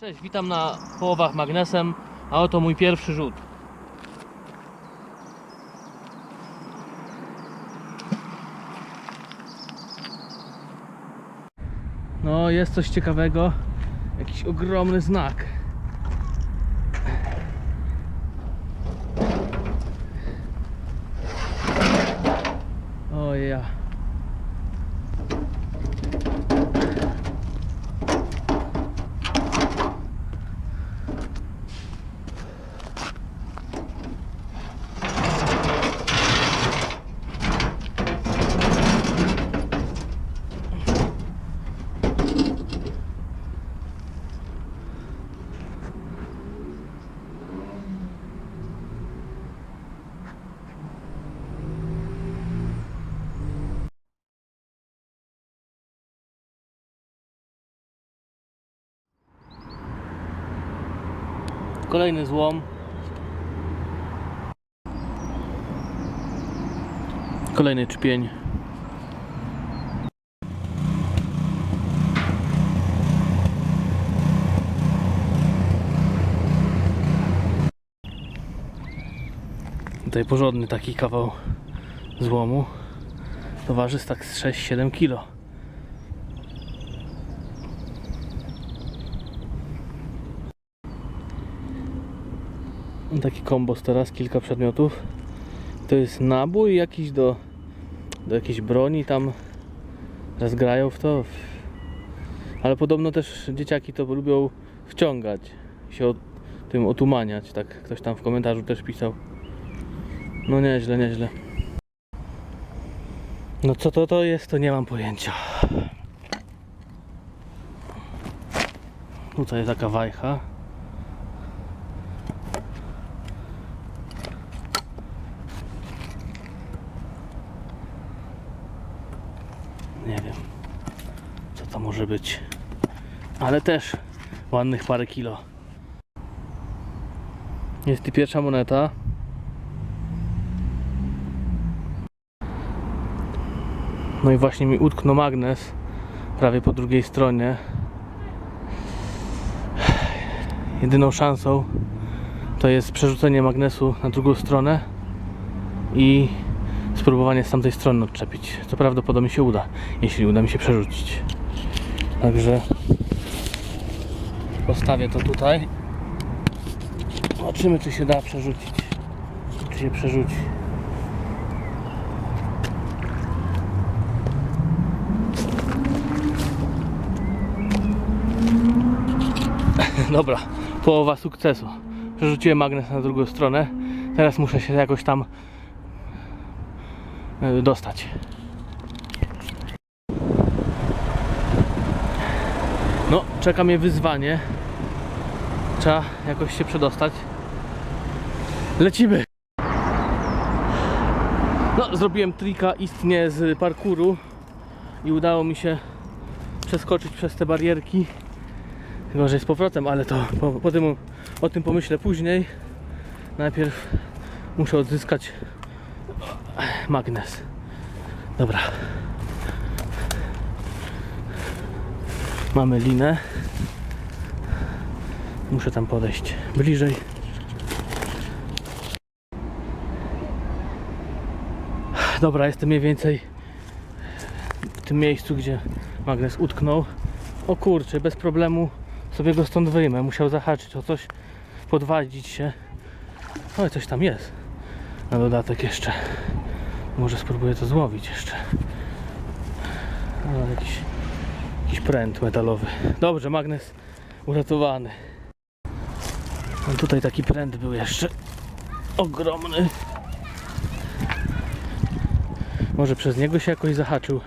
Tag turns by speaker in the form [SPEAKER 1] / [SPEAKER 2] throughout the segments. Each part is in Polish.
[SPEAKER 1] Cześć, witam na połowach magnesem, a oto mój pierwszy rzut. No, jest coś ciekawego. Jakiś ogromny znak. O ja. Kolejny złom. Kolejny czpień. Tutaj porządny taki kawał złomu. To waży tak z 6-7 kilo. Taki kombos teraz, kilka przedmiotów. To jest nabój jakiś do, do jakiejś broni tam teraz grają w to. Ale podobno też dzieciaki to lubią wciągać, się tym otumaniać, tak ktoś tam w komentarzu też pisał. No nieźle, nieźle. No co to to jest, to nie mam pojęcia. Tutaj taka wajcha. Nie wiem, co to może być. Ale też ładnych parę kilo. Jest i pierwsza moneta. No i właśnie mi utknął magnes prawie po drugiej stronie. Jedyną szansą to jest przerzucenie magnesu na drugą stronę i spróbowanie z tamtej strony odczepić. Co prawdopodobnie się uda, jeśli uda mi się przerzucić. Także postawię to tutaj. Zobaczymy, czy się da przerzucić. Czy się przerzuci. Dobra, połowa sukcesu. Przerzuciłem magnes na drugą stronę. Teraz muszę się jakoś tam dostać. No, czeka mnie wyzwanie. Trzeba jakoś się przedostać. Lecimy! No, zrobiłem trika istnie z parkuru i udało mi się przeskoczyć przez te barierki. Chyba, że z powrotem, ale to po, po tym, o tym pomyślę później. Najpierw muszę odzyskać magnes. Dobra. Mamy linę. Muszę tam podejść bliżej. Dobra, jestem mniej więcej w tym miejscu, gdzie magnes utknął. O kurczę, bez problemu sobie go stąd wyjmę. Musiał zahaczyć o coś, podwadzić się. I coś tam jest. Na dodatek jeszcze. Może spróbuję to złowić jeszcze. No, jakiś, jakiś pręt metalowy. Dobrze, magnes uratowany. No tutaj taki pręt był jeszcze ogromny. Może przez niego się jakoś zahaczył.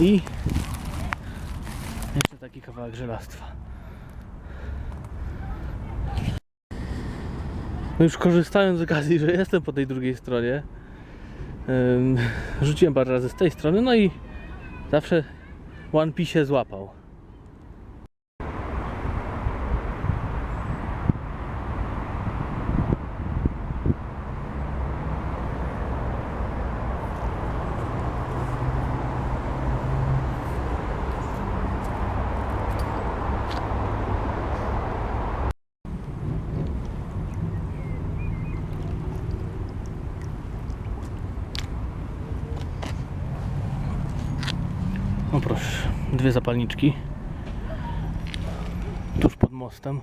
[SPEAKER 1] I taki kawałek żelastwa. No już korzystając z okazji, że jestem po tej drugiej stronie, rzuciłem parę razy z tej strony, no i zawsze One Piece złapał. No proszę, dwie zapalniczki. Tuż pod mostem.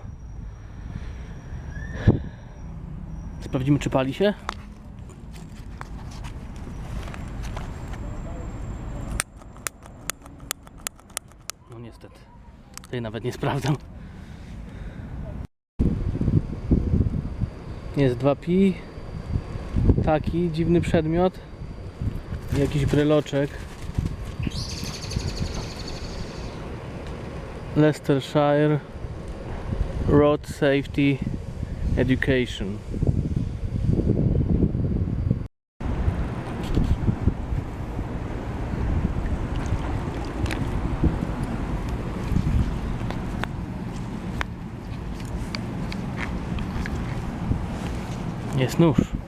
[SPEAKER 1] Sprawdzimy, czy pali się. No niestety. Tej nawet nie sprawdzam. Jest 2pi. Taki dziwny przedmiot. Jakiś bryloczek. Leicestershire Road Safety Education. Jest nóż.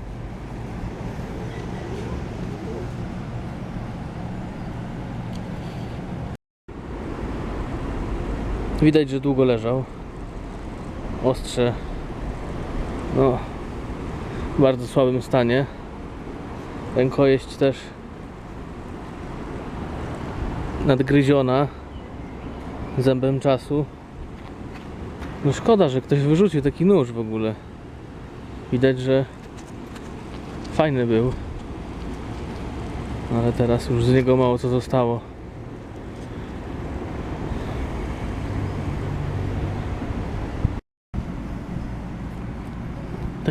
[SPEAKER 1] Widać, że długo leżał. Ostrze, no, w bardzo słabym stanie. Rękojeść też nadgryziona zębem czasu. No szkoda, że ktoś wyrzucił taki nóż w ogóle. Widać, że fajny był. Ale teraz już z niego mało co zostało.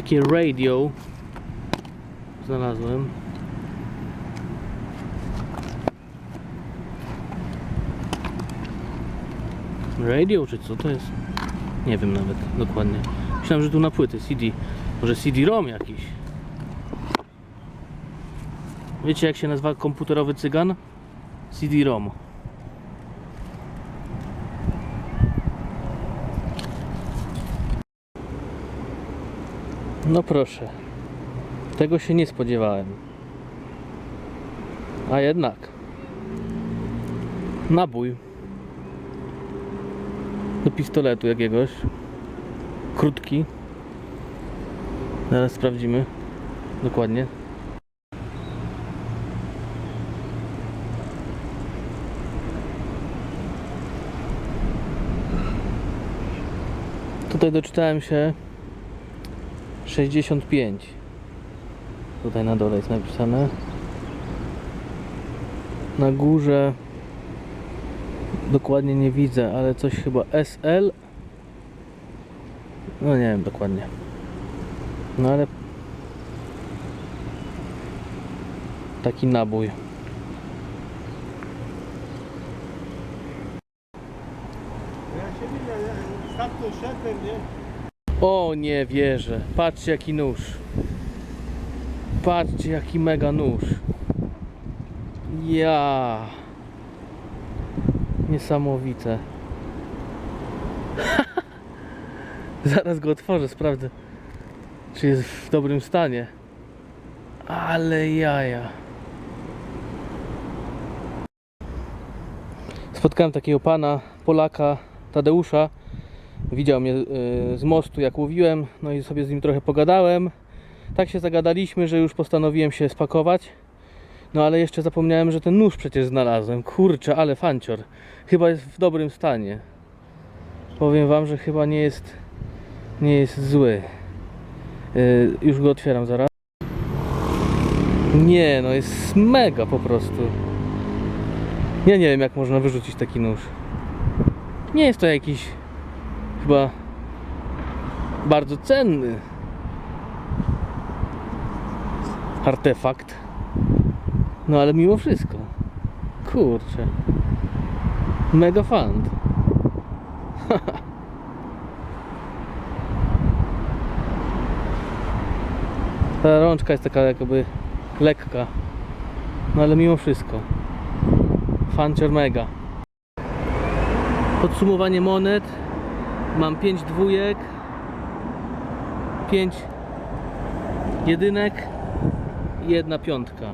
[SPEAKER 1] Takie radio znalazłem. Radio czy co to jest? Nie wiem nawet dokładnie. Myślałem, że tu na płyty CD. Może CD-ROM jakiś. Wiecie jak się nazywa komputerowy cygan? CD-ROM. No proszę. Tego się nie spodziewałem. A jednak. Nabój. Do pistoletu jakiegoś. Krótki. Zaraz sprawdzimy. Dokładnie. Tutaj doczytałem się 65 tutaj na dole jest napisane. Na górze dokładnie nie widzę ale coś chyba SL no nie wiem dokładnie. No ale taki nabój.
[SPEAKER 2] Ja się widzę, statko szedłem, nie?
[SPEAKER 1] O nie wierzę. Patrzcie jaki nóż. Patrzcie jaki mega nóż. Ja. Niesamowite. Zaraz go otworzę, sprawdzę. Czy jest w dobrym stanie. Ale jaja. Spotkałem takiego pana, Polaka, Tadeusza. Widział mnie y, z mostu, jak łowiłem, no i sobie z nim trochę pogadałem. Tak się zagadaliśmy, że już postanowiłem się spakować. No ale jeszcze zapomniałem, że ten nóż przecież znalazłem. Kurczę, ale fancior. Chyba jest w dobrym stanie. Powiem wam, że chyba nie jest nie jest zły. Y, już go otwieram zaraz. Nie, no jest mega po prostu. Ja nie wiem jak można wyrzucić taki nóż. Nie jest to jakiś chyba bardzo cenny artefakt. No ale mimo wszystko. Kurczę. Mega fant. Ta rączka jest taka jakby lekka. No ale mimo wszystko. Fancior mega. Podsumowanie monet. Mam 5 dwójek, 5 jedynek i jedna piątka.